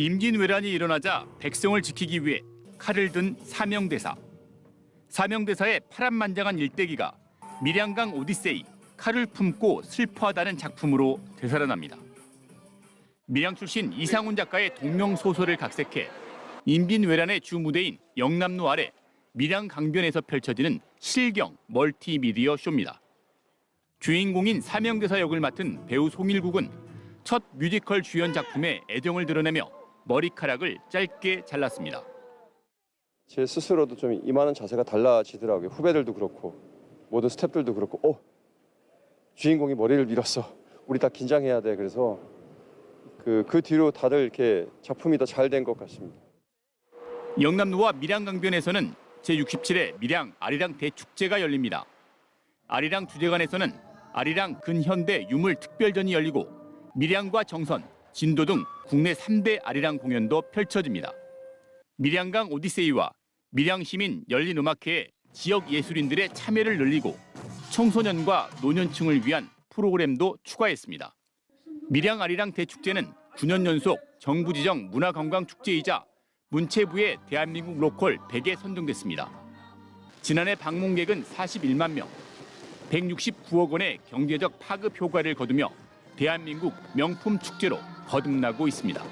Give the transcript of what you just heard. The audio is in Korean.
임진왜란이 일어나자 백성을 지키기 위해 칼을 든 사명대사. 사명대사의 파란만장한 일대기가 밀양강 오디세이 칼을 품고 슬퍼하다는 작품으로 되살아납니다. 밀양 출신 이상훈 작가의 동명 소설을 각색해 임진왜란의 주 무대인 영남로 아래 밀양 강변에서 펼쳐지는 실경 멀티미디어 쇼입니다. 주인공인 사명대사 역을 맡은 배우 송일국은 첫 뮤지컬 주연 작품에 애정을 드러내며 머리카락을 짧게 잘랐습니다. 제 스스로도 좀 임하는 자세가 달라지더라고요. 후배들도 그렇고 모든 스태프들도 그렇고 어 주인공이 머리를 밀었어. 우리 다 긴장해야 돼. 그래서 그, 그 뒤로 다들 이렇게 작품이 더 잘 된 것 같습니다. 영남로와 밀양 강변에서는 제67회 밀양 아리랑 대축제가 열립니다. 아리랑 주제관에서는 아리랑 근현대 유물 특별전이 열리고 밀양과 정선, 진도 등 국내 3대 아리랑 공연도 펼쳐집니다. 밀양강 오디세이와 밀양시민 열린음악회에 지역 예술인들의 참여를 늘리고 청소년과 노년층을 위한 프로그램도 추가했습니다. 밀양 아리랑 대축제는 9년 연속 정부 지정 문화관광축제이자 문체부의 대한민국 로컬 100에 선정됐습니다. 지난해 방문객은 41만 명, 169억 원의 경제적 파급 효과를 거두며 대한민국 명품 축제로 거듭나고 있습니다.